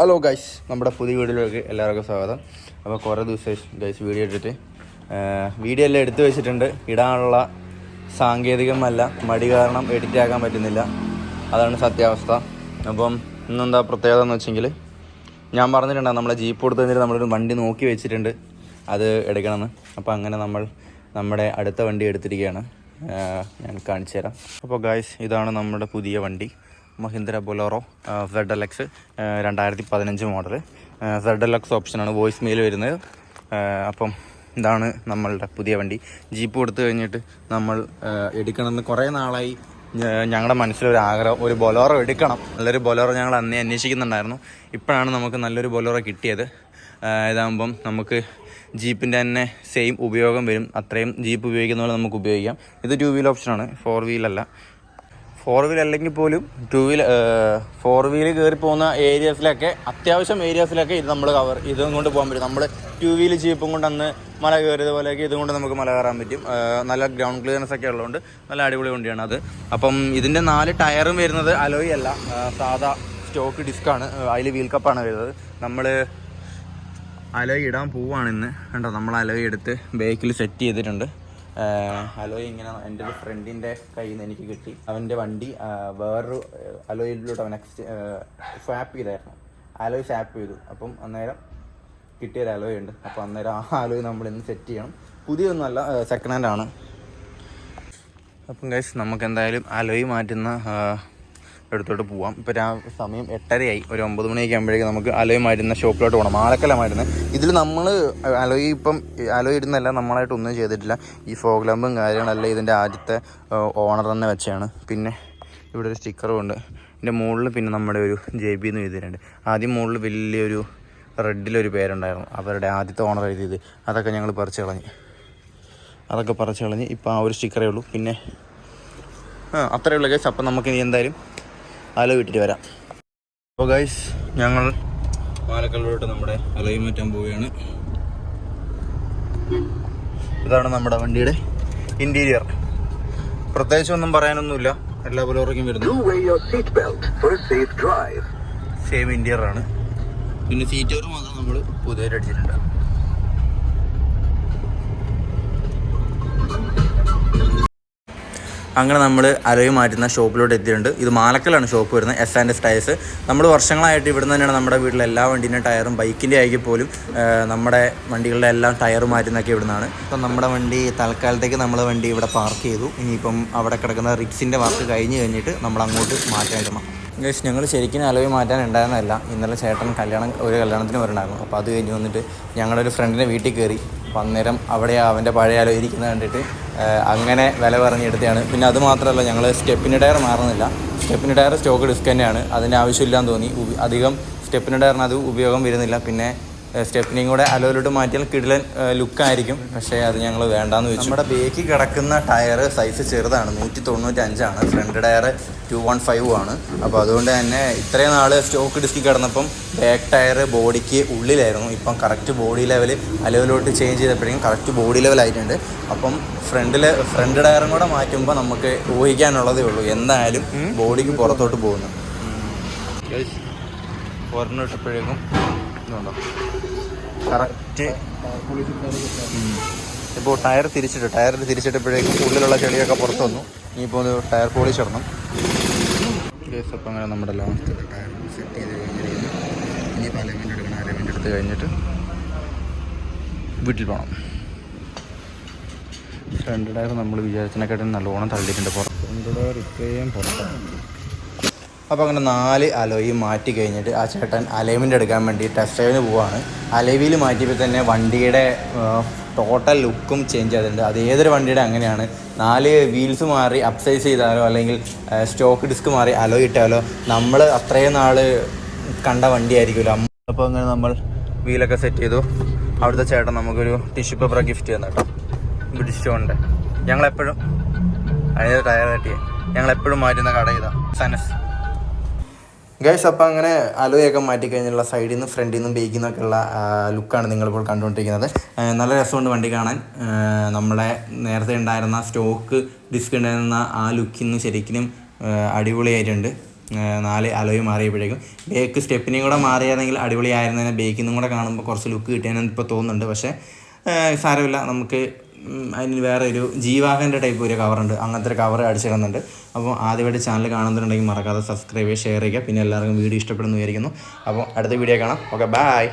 Hello guys നമ്മുടെ പുതിയ വീഡിയോയിലേക്ക് എല്ലാവർക്കും സ്വാഗതം. അപ്പോൾ കുറേ ദിവസം ഗൈസ് വീഡിയോ എടുത്തിട്ട്. വീഡിയോ എല്ലാം എടുത്തു വെച്ചിട്ടുണ്ട്. ഇടാനുള്ള സാങ്കേതികമല്ല മടി കാരണം എഡിറ്റ് ആക്കാൻ പറ്റുന്നില്ല. അതാണ് സത്യാവസ്ഥ. അപ്പം ഇന്നെന്താ പ്രത്യേകത എന്ന് വെച്ചെങ്കിൽ ഞാൻ പറഞ്ഞിട്ടുണ്ടാകും നമ്മളെ ജീപ്പ് കൊടുത്തു കഴിഞ്ഞിട്ട് നമ്മളൊരു വണ്ടി നോക്കി വെച്ചിട്ടുണ്ട്. അത് എടുക്കണമെന്ന്. അപ്പോൾ അങ്ങനെ നമ്മൾ നമ്മുടെ അടുത്ത വണ്ടി എടുത്തിരിക്കുകയാണ്. ഞാൻ കാണിച്ചു തരാം അപ്പോൾ ഗായ്സ് ഇതാണ് നമ്മുടെ പുതിയ വണ്ടി. Mahindra Bolero Z L X രണ്ടായിരത്തി പതിനഞ്ച് മോഡൽ സെഡ് എൽ എക്സ് ഓപ്ഷനാണ് വോയിസ് മെയിൽ വരുന്നത് അപ്പം ഇതാണ് നമ്മളുടെ പുതിയ വണ്ടി. ജീപ്പ് കൊടുത്തു കഴിഞ്ഞിട്ട് നമ്മൾ ആഹ് എടുക്കണമെന്ന് കുറേ നാളായി ഞങ്ങളുടെ മനസ്സിലൊരു ആഗ്രഹം ഒരു ബൊലോറോ എടുക്കണം. നല്ലൊരു ബൊലോറോ ഞങ്ങൾ അന്നേ അന്വേഷിക്കുന്നുണ്ടായിരുന്നു. ഇപ്പോഴാണ് നമുക്ക് നല്ലൊരു ബൊലോറോ കിട്ടിയത്. ആഹ് ഇതാകുമ്പം നമുക്ക് ജീപ്പിന്റെ തന്നെ സെയിം ഉപയോഗം വരും. അത്രയും ജീപ്പ് ഉപയോഗിക്കുന്ന പോലെ നമുക്ക് ഉപയോഗിക്കാം. ഇത് ടു വീൽ ഓപ്ഷനാണ് ഫോർ വീലല്ല ഫോർ വീൽ അല്ലെങ്കിൽ പോലും ടു വീൽ ഫോർ വീൽ കയറി പോകുന്ന ഏരിയാസിലൊക്കെ അത്യാവശ്യം ഏരിയാസിലൊക്കെ ഇത് നമ്മൾ കവർ ഇതും കൊണ്ട് പോകാൻ പറ്റും. നമ്മൾ ടു വീൽ ജീപ്പും കൊണ്ട് അന്ന് മല കയറിയത് പോലെയൊക്കെ ഇതും കൊണ്ട് നമുക്ക് മല കയറാൻ പറ്റും. നല്ല ഗ്രൗണ്ട് ക്ലിയറൻസ് ഒക്കെ ഉള്ളതുകൊണ്ട് നല്ല അടിപൊളി വണ്ടിയാണ് അത്. അപ്പം ഇതിന്റെ നാല് ടയറും വരുന്നത് അലോയി അല്ല. സാധാ സ്റ്റോക്ക് ഡിസ്ക്കാണ് അതിൽ വീൽ കപ്പാണ് വരുന്നത്. നമ്മൾ അലോയ് ഇടാൻ പോവാണ് ഇന്ന്. കണ്ടോ? നമ്മൾ അലോയ് എടുത്ത് ബേക്കിൽ സെറ്റ് ചെയ്തിട്ടുണ്ട്. അലോയ് ഇങ്ങനെ എന്റെ ഒരു ഫ്രണ്ടിന്റെ കയ്യിൽ നിന്ന് എനിക്ക് കിട്ടി. അവന്റെ വണ്ടി വേറൊരു അലോയിലോട്ട് അവൻ എക്സ്റ്റ് സ്വാപ്പ് ചെയ്തായിരുന്നു. അലോയ് സ്വാപ്പ് ചെയ്തു. അപ്പം അന്നേരം കിട്ടിയൊരു അലോയ് ഉണ്ട്. അപ്പോൾ അന്നേരം ആ അലോയ് നമ്മൾ ഇന്ന് സെറ്റ് ചെയ്യണം. പുതിയൊന്നുമല്ല സെക്കൻഡ് ഹാൻഡ് ആണ്. അപ്പം ഗൈസ് നമുക്ക് എന്തായാലും അലോയ് മാറ്റുന്ന എടുത്തോട്ട് പോവാം. ഇപ്പോൾ രാ സമയം എട്ടരയായി. ഒരു ഒമ്പത് മണിയൊക്കെ ആകുമ്പോഴേക്കും നമുക്ക് അലോയ് മരുന്ന ഷോപ്പിലോട്ട് പോകണം ആളക്കല്ല മരുന്ന്. ഇതിൽ നമ്മൾ അലോയ് ഇപ്പം അലോയ് ഇടുന്നല്ല നമ്മളായിട്ട് ഒന്നും ചെയ്തിട്ടില്ല. ഈ ഫോഗ് ലാമ്പും കാര്യങ്ങളെല്ലാം ഇതിന്റെ ആദ്യത്തെ ഓണർ തന്നെ വെച്ചാണ് പിന്നെ ഇവിടെ ഒരു സ്റ്റിക്കറും ഉണ്ട്. ഇതിന്റെ മുകളിൽ പിന്നെ നമ്മുടെ ഒരു ജെ ബി എന്ന് എഴുതിയിട്ടുണ്ട്. ആദ്യം മുകളിൽ വലിയൊരു റെഡിലൊരു പേരുണ്ടായിരുന്നു. അവരുടെ ആദ്യത്തെ ഓണർ എഴുതിയത്. അതൊക്കെ ഞങ്ങൾ പറിച്ച് കളഞ്ഞ്. അതൊക്കെ പറിച്ച് കളഞ്ഞ് ഇപ്പോൾ ആ ഒരു സ്റ്റിക്കറേ ഉള്ളൂ. പിന്നെ ആ അത്രയുള്ള കേസ് അപ്പം നമുക്ക് ഇനി എന്തായാലും അല വിട്ടിട്ട് വരാം. അപ്പോൾ ഗൈസ് ഞങ്ങൾ പാലക്കല്ലോട്ട് നമ്മുടെ അലയും മാറ്റാൻ പോവുകയാണ്. ഇതാണ് നമ്മുടെ വണ്ടിയുടെ ഇന്റീരിയർ പ്രത്യേകിച്ച് ഒന്നും പറയാനൊന്നുമില്ല. എല്ലാ ബലോറയ്ക്കും വരുന്നു. സെയിം ഇന്റീരിയർ ആണ്. പിന്നെ സീറ്റുകൾ മാത്രം നമ്മൾ പുതിയതായിട്ട് അടിച്ചിട്ടുണ്ട്. അങ്ങനെ നമ്മൾ അലവ് മാറ്റുന്ന ഷോപ്പിലോട്ട് എത്തിയിട്ടുണ്ട്. ഇത് മാലക്കലാണ് ഷോപ്പ് വരുന്നത് എസ് ആൻഡ് എസ് ടയർസ് നമ്മൾ വർഷങ്ങളായിട്ട് ഇവിടുന്ന് തന്നെയാണ് നമ്മുടെ വീട്ടിലെ എല്ലാ വണ്ടീന്റെ ടയറും ബൈക്കിന്റെ ആയിരിക്കും പോലും നമ്മുടെ വണ്ടികളുടെ എല്ലാം ടയർ മാറ്റുന്നതൊക്കെ ഇവിടുന്നാണ്. ഇപ്പം നമ്മുടെ വണ്ടി തൽക്കാലത്തേക്ക് നമ്മൾ വണ്ടി ഇവിടെ പാർക്ക് ചെയ്തു. ഇനിയിപ്പം അവിടെ കിടക്കുന്ന റിക്സിന്റെ വർക്ക് കഴിഞ്ഞ് കഴിഞ്ഞിട്ട് നമ്മൾ അങ്ങോട്ട് മാറ്റാനിടണം ഗൈസ് ഞങ്ങൾ ശരിക്കും അലവ് മാറ്റാൻ ഉണ്ടായിരുന്നതല്ല. ഇന്നലെ ചേട്ടൻ കല്യാണം ഒരു കല്യാണത്തിന് വരണമായിരുന്നു അപ്പോൾ അത് കഴിഞ്ഞ് വന്നിട്ട് ഞങ്ങളുടെ ഒരു ഫ്രണ്ടിന്റെ വീട്ടിൽ കയറി അപ്പം അന്നേരം അവിടെ അവന്റെ പഴയ ആലോ ഇരിക്കുന്നത് കണ്ടിട്ട് അങ്ങനെ വില പറഞ്ഞെടുത്തതാണ്. പിന്നെ അത് മാത്രമല്ല ഞങ്ങൾ സ്റ്റെപ്പിന് ടയർ മാറുന്നില്ല. സ്റ്റെപ്പിന് ടയർ സ്റ്റോക്ക് ഡിസ്ക് തന്നെയാണ്. അതിന്റെ ആവശ്യമില്ലാന്ന് തോന്നി. അധികം സ്റ്റെപ്പിന് ടയറിന് അത് ഉപയോഗം വരുന്നില്ല. പിന്നെ സ്റ്റെപ്പിനെയും കൂടെ അലോയിലോട്ട് മാറ്റിയാൽ കിടിലൻ ലുക്കായിരിക്കും പക്ഷേ അത് ഞങ്ങൾ വേണ്ടാന്ന് വെച്ചു നമ്മുടെ ബേക്കിൽ കിടക്കുന്ന ടയർ സൈസ് ചെറുതാണ് നൂറ്റി തൊണ്ണൂറ്റി അഞ്ചാണ് front tyre two one five ആണ് അപ്പോൾ അതുകൊണ്ട് തന്നെ ഇത്രയും നാൾ സ്റ്റോക്ക് ഡിസ്കിൽ കിടന്നപ്പം ബാക്ക് ടയർ ബോഡിക്ക് ഉള്ളിലായിരുന്നു ഇപ്പം കറക്റ്റ് ബോഡി ലെവൽ അലോയിലോട്ട് ചേഞ്ച് ചെയ്തപ്പോഴേക്കും കറക്റ്റ് ബോഡി ലെവൽ ആയിട്ടുണ്ട് അപ്പം ഫ്രണ്ടിൽ ഫ്രണ്ട് ടയറും കൂടെ മാറ്റുമ്പോൾ നമുക്ക് ഊഹിക്കാനുള്ളതേ ഉള്ളൂ എന്തായാലും ബോഡിക്ക് പുറത്തോട്ട് പോകുന്നു ഒരെണ്ണം ഇട്ടപ്പോഴേക്കും ഇതുണ്ടോ കറക്റ്റ് ഇപ്പോൾ ടയർ തിരിച്ചിട്ട് ടയർ തിരിച്ചിട്ടപ്പോഴേക്കും ഉള്ളിലുള്ള ചെളിയൊക്കെ പുറത്ത് വന്നു. ഇനിയിപ്പോൾ ഒന്ന് ടയർ പോളിഷ് ഇടണം. അപ്പം അങ്ങനെ നമ്മുടെ ലാസ്റ്റ് ടയർ സെറ്റ് ചെയ്ത് കഴിഞ്ഞിട്ട് ഇനിയിപ്പോൾ അലമെന്റ് എടുക്കണം അലമെന്റ് എടുത്ത് കഴിഞ്ഞിട്ട് വീട്ടിൽ പോകണം ഫ്രണ്ട് ടയർ നമ്മൾ വിചാരിച്ചതിനെക്കാട്ടും നല്ലോണം തള്ളിയിട്ടുണ്ട്. പുറത്ത് ഫ്രണ്ട് ടയർ ഇത്രയും പുറത്താണ്. അപ്പോൾ അങ്ങനെ നാല് അലോയി മാറ്റി കഴിഞ്ഞിട്ട് ആ ചേട്ടൻ അലൈവിന്റെ എടുക്കാൻ വേണ്ടി ടെസ്റ്റ് ഡ്രൈവിന് പോവാണ്. അലൈവിൽ മാറ്റിയപ്പോൾ തന്നെ വണ്ടിയുടെ ടോട്ടൽ ലുക്കും ചേഞ്ച് ചെയ്തിട്ടുണ്ട് അത് ഏതൊരു വണ്ടിയുടെ അങ്ങനെയാണ്. നാല് വീൽസ് മാറി അപ്സൈസ് ചെയ്താലോ അല്ലെങ്കിൽ സ്റ്റോക്ക് ഡിസ്ക് മാറി അലോ ഇട്ടാലോ നമ്മൾ അത്രയും നാൾ കണ്ട വണ്ടിയായിരിക്കുമല്ലോ. അപ്പോൾ അങ്ങനെ നമ്മൾ വീലൊക്കെ സെറ്റ് ചെയ്തു. അവിടുത്തെ ചേട്ടൻ നമുക്കൊരു ടിഷ്യൂ പേപ്പർ ഗിഫ്റ്റ് ചെയ്യുന്ന കേട്ടോ. ബ്രിഡ്ജ് സ്റ്റോണിന്റെ ഞങ്ങളെപ്പോഴും അതിന് ടയർ തട്ടിയേ. ഞങ്ങളെപ്പോഴും മാറ്റുന്ന കട ഇതാ സനസ് ഗൈസ് അപ്പം അങ്ങനെ അലോയൊക്കെ മാറ്റി കഴിഞ്ഞുള്ള സൈഡിൽ നിന്നും ഫ്രണ്ടിൽ നിന്നും ബേക്കിൽ നിന്നൊക്കെ ഉള്ള ലുക്കാണ് നിങ്ങളിപ്പോൾ കണ്ടുകൊണ്ടിരിക്കുന്നത്. നല്ല രസമുണ്ട് വണ്ടി കാണാൻ. നമ്മുടെ നേരത്തെ ഉണ്ടായിരുന്ന സ്റ്റോക്ക് ഡിസ്ക് ഉണ്ടായിരുന്ന ആ ലുക്കിൽ നിന്ന് ശരിക്കും അടിപൊളിയായിട്ടുണ്ട്. നാല് അലോയും മാറിയപ്പോഴേക്കും. ബേക്ക് സ്റ്റെപ്പിനെയും കൂടെ മാറിയായിരുന്നെങ്കിൽ അടിപൊളിയായിരുന്നതിനെ ബേക്കിൽ നിന്നും കൂടെ കാണുമ്പോൾ കുറച്ച് ലുക്ക് കിട്ടിയെന്ന് ഇപ്പോൾ തോന്നുന്നുണ്ട്. പക്ഷേ സാരമില്ല. നമുക്ക് അതിന് വേറെ ഒരു ജീവാകന്റെ ടൈപ്പ് ഒരു കവറുണ്ട് അങ്ങനത്തെ ഒരു കവർ അടിച്ചിടുന്നുണ്ട്. അപ്പോൾ ആദ്യമായിട്ട് ചാനൽ കാണുന്നുണ്ടെങ്കിൽ മറക്കാതെ സബ്സ്ക്രൈബ് ചെയ്യുക ഷെയർ ചെയ്യുക. പിന്നെ എല്ലാവർക്കും വീഡിയോ ഇഷ്ടപ്പെടുന്നു വിചാരിക്കുന്നു. അപ്പോൾ അടുത്ത വീഡിയോ കാണാം. Okay bye